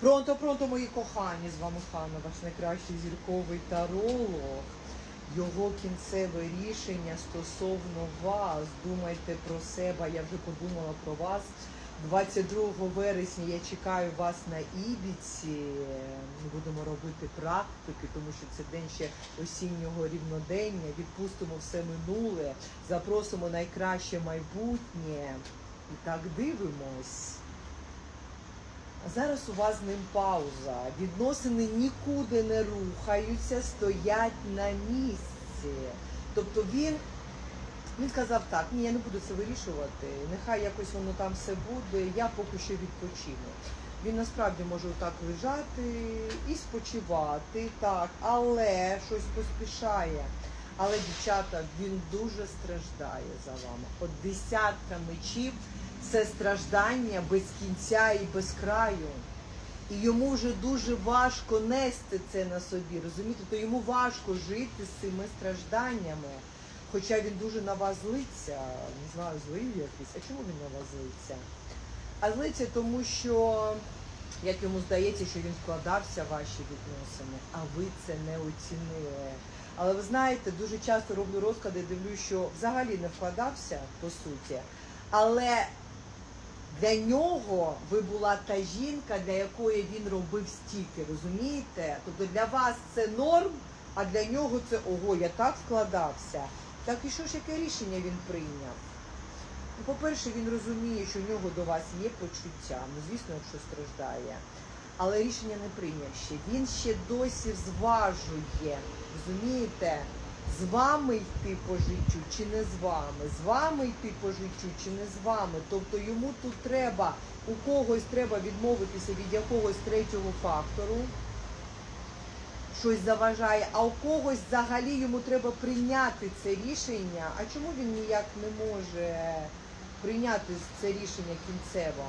Пронто, пронто, мої кохані, з вами Ханна, ваш найкращий зірковий таролог. Його кінцеве рішення стосовно вас. Думайте про себе. Я вже подумала про вас. 22 вересня я чекаю вас на Ібіці. Ми будемо робити практики, тому що це день ще осіннього рівнодення. Відпустимо все минуле, запросимо найкраще майбутнє. І так дивимось. Зараз у вас з ним пауза. Відносини нікуди не рухаються, стоять на місці. Тобто він, він сказав так, ні, я не буду це вирішувати, нехай якось воно там все буде, я поки що відпочину. Він насправді може отак лежати і спочивати, так, але щось поспішає. Але, дівчата, він дуже страждає за вами. От десятка мечів це страждання без кінця і без краю. І йому вже дуже важко нести це на собі, розумієте? То йому важко жити з цими стражданнями. Хоча він дуже на вас злиться, не знаю, злий якийсь. А чому він на вас злиться? А злиться тому, що, як йому здається, що він вкладався в ваші відносини, а ви це не оцінили. Але ви знаєте, дуже часто роблю розклади, дивлюсь, що взагалі не вкладався, по суті. Але для нього ви була та жінка, для якої він робив стільки, розумієте? Тобто для вас це норм, а для нього це ого, я так вкладався. Так і що ж яке рішення він прийняв? Ну, По-перше, він розуміє, що в нього до вас є почуття, ну звісно, якщо страждає. Але рішення не прийняв ще. Він ще досі зважує, розумієте? З вами йти по життю чи не з вами, з вами йти по життю чи не з вами. Тобто йому тут треба, у когось треба відмовитися від якогось третього фактору, щось заважає, а у когось взагалі йому треба прийняти це рішення. А чому він ніяк не може прийняти це рішення кінцево?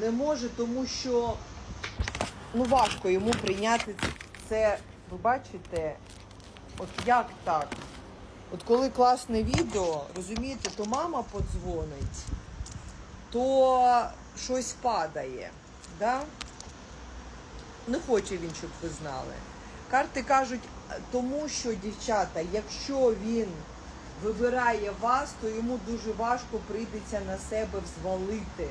Не може, тому що ну важко йому прийняти це. Ви бачите, от як так? От коли класне відео, розумієте, то мама подзвонить, то щось падає. Да? Не хоче він, щоб ви знали. Карти кажуть, тому що, дівчата, якщо він вибирає вас, то йому дуже важко прийдеться на себе взвалити.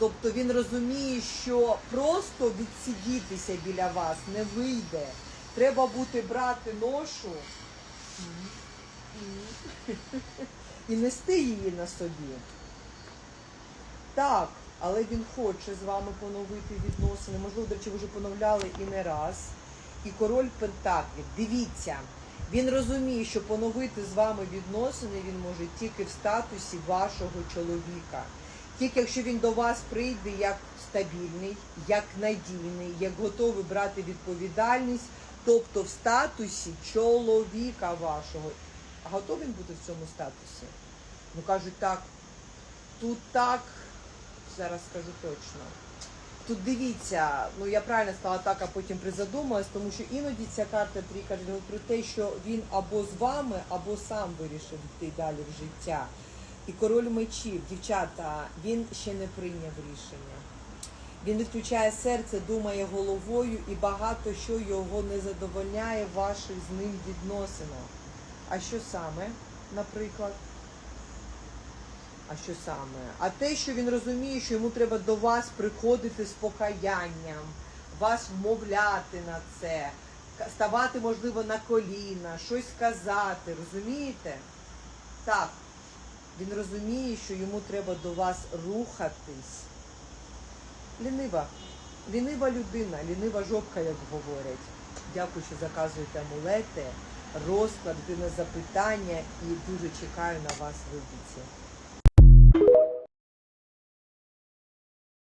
Тобто він розуміє, що просто відсидітися біля вас не вийде. Треба буде брати ношу і нести її на собі. Так, але він хоче з вами поновити відносини. Можливо, до речі, ви вже поновляли і не раз. І король Пентаклів. Дивіться, він розуміє, що поновити з вами відносини він може тільки в статусі вашого чоловіка. Тільки якщо він до вас прийде як стабільний, як надійний, як готовий брати відповідальність, тобто в статусі чоловіка вашого. Готовий він бути в цьому статусі? Ну кажуть так, тут так, зараз скажу точно. Тут дивіться, ну я правильно сказала так, а потім призадумалась, тому що іноді ця карта трійка про те, що він або з вами, або сам вирішив йти далі в життя. І король мечів, дівчата, він ще не прийняв рішення. Він відключає серце, думає головою і багато що його не задовольняє ваших з ним відносинах. А що саме, наприклад? А що саме? А те, що він розуміє, що йому треба до вас приходити з покаянням, вас вмовляти на це, ставати, можливо, на коліна, щось сказати, розумієте? Так, він розуміє, що йому треба до вас рухатись. Лінива. Лінива людина, лінива жопка, як говорять. Дякую, що заказуєте амулети, розклад, на запитання і дуже чекаю на вас в Ібіці.